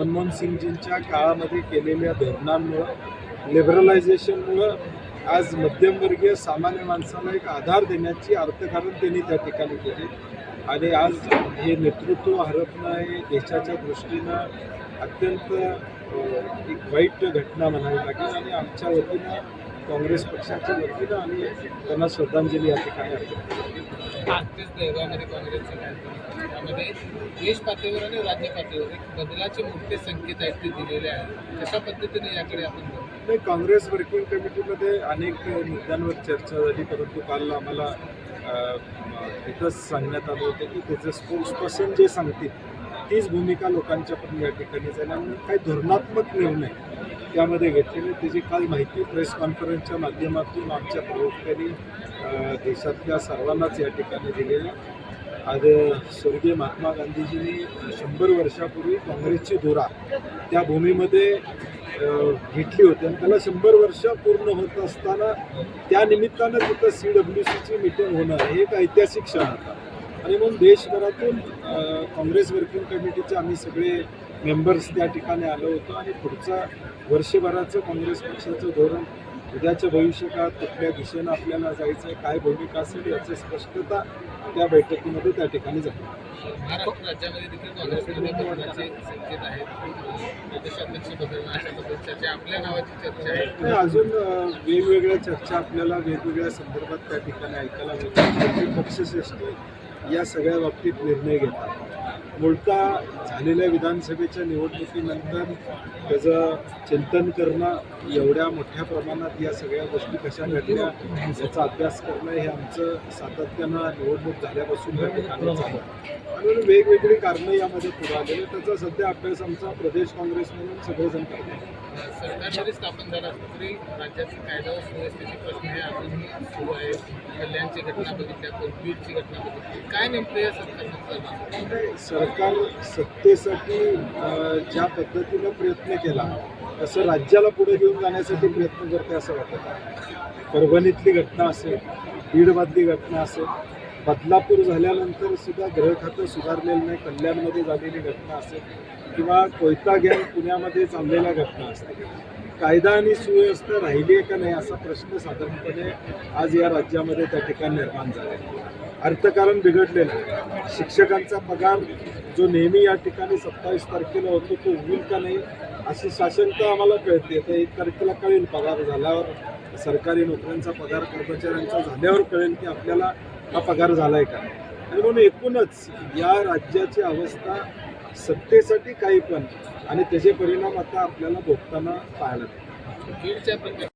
मनमोहन सिंगजींच्या काळामध्ये केलेल्या धोरणांमुळं लिबरलायझेशनमुळं आज मध्यमवर्गीय सामान्य माणसाला एक आधार देण्याची अर्थकारण त्यांनी त्या ठिकाणी केले. आणि आज हे नेतृत्व हरपणं हे देशाच्या दृष्टीनं अत्यंत एक वाईट घटना म्हणावी लागेल. आणि आमच्या वतीनं काँग्रेस पक्षाच्या वतीनं आम्ही त्यांना श्रद्धांजली या ठिकाणी. नुकतेच बेळगावमध्ये काँग्रेसचे त्यामध्ये देश पातळीवर आणि राज्य पातळीवर एक बदलाचे मोठे संकेत आहेत ते दिलेले आहेत कशा पद्धतीने याकडे आपण? नाही काँग्रेस वर्किंग कमिटीमध्ये अनेक मुद्द्यांवर चर्चा झाली परंतु काल आम्हाला तिथंच सांगण्यात आलं होतं की त्याचं स्पोक्स पर्सन जे सांगतील तीच भूमिका लोकांच्या पण या ठिकाणी आणि काही धोरणात्मक निर्णय त्यामध्ये घेतलेली त्याची काल माहिती प्रेस कॉन्फरन्सच्या माध्यमातून आमच्या प्रवक्त्यांनी देशातल्या सर्वांनाच या ठिकाणी दिलेल्या. आज स्वर्गीय महात्मा गांधीजींनी शंभर वर्षापूर्वी काँग्रेसची धुरा त्या भूमीमध्ये घेतली होती आणि त्याला शंभर वर्ष पूर्ण होत असताना त्या निमित्तानं तिथं सी डब्ल्यू सीची मिटिंग होणं हे एक ऐतिहासिक क्षण होता. आणि म्हणून देशभरातून काँग्रेस वर्किंग कमिटीचे आम्ही सगळे मेंबर्स त्या ठिकाणी आलो होतो आणि पुढचं वर्षभराचं काँग्रेस पक्षाचं धोरण उद्याच्या भविष्यकाळात कुठल्या दिशेनं आपल्याला जायचं आहे काय भूमिका असेल याची स्पष्टता त्या बैठकीमध्ये त्या ठिकाणी झाली. महाराष्ट्र राज्यामध्ये देखील काँग्रेसमध्ये बदलाचे संकेत आहेत. प्रदेशाध्यक्ष बदलणं अशा पद्धतीची चर्चा आपल्या नावाची चर्चा आहे. नाही, अजून वेगवेगळ्या चर्चा आपल्याला वेगवेगळ्या संदर्भात त्या ठिकाणी ऐकायला मिळतात. पक्षश्रेष्ठी या सगळ्या बाबतीत निर्णय घेतात. मूळतः झालेल्या विधानसभेच्या निवडणुकीनंतर त्याचं चिंतन करणं एवढ्या मोठ्या प्रमाणात या सगळ्या गोष्टी कशा घडल्या याचा अभ्यास करणं हे आमचं सातत्यानं निवडणूक झाल्यापासून या ठिकाणी आहे. आणि वेगवेगळी कारणं यामध्ये पुढे आलेली. त्याचा सध्या अभ्यास आमचा प्रदेश काँग्रेस म्हणून सगळेजण करतात स्थापन झालं तरी राज्यातील कायदा व सुव्यवस्थेचे प्रश्न हे अजूनही सुरू आहेत कल्याणची घटना बघितल्या कोलपीटची घटना बघितली काय नेमकं या सरकारनं सरकार सत्तेसाठी ज्या पद्धतीनं प्रयत्न केला तसं राज्याला पुढे घेऊन जाण्यासाठी प्रयत्न करते असं वाटत. आहे परभणीतली घटना असेल बीडमधली घटना असेल बदलापूर झाल्यानंतर सुद्धा ग्रह खातं सुधारलेलं नाही कल्याणमध्ये झालेली घटना असेल किंवा कोयता गँग पुण्यामध्ये चाललेल्या घटना असतील. कायदा आणि सुव्यवस्था राहिली आहे का नाही असा प्रश्न साधारणपणे आज या राज्यामध्ये त्या ठिकाणी निर्माण झाला आहे. अर्थकारण बिघडलेलं आहे. शिक्षकांचा पगार जो नेहमी या ठिकाणी सत्तावीस तारखेला होतो तो होईल का नाही अशी शासनता आम्हाला कळते. तर एक तारखेला कळेल. पगार झाल्यावर सरकारी नोकऱ्यांचा पगार कर्मचाऱ्यांचा झाल्यावर कळेल की आपल्याला हा पगार झाला आहे का आणि म्हणून एकूणच या राज्याची अवस्था सत्तेसाठी काही पण आणि त्याचे परिणाम आता आपल्याला भोगताना पाहायला मिळतात.